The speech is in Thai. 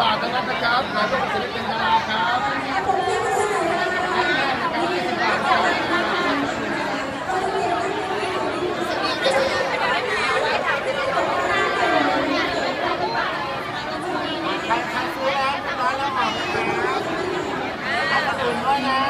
ครับมาร่วมศิลปินดาราครับใครซื้อแล้วร้อยล้วบอกนะครับเอาคนอื่นด้วยนะ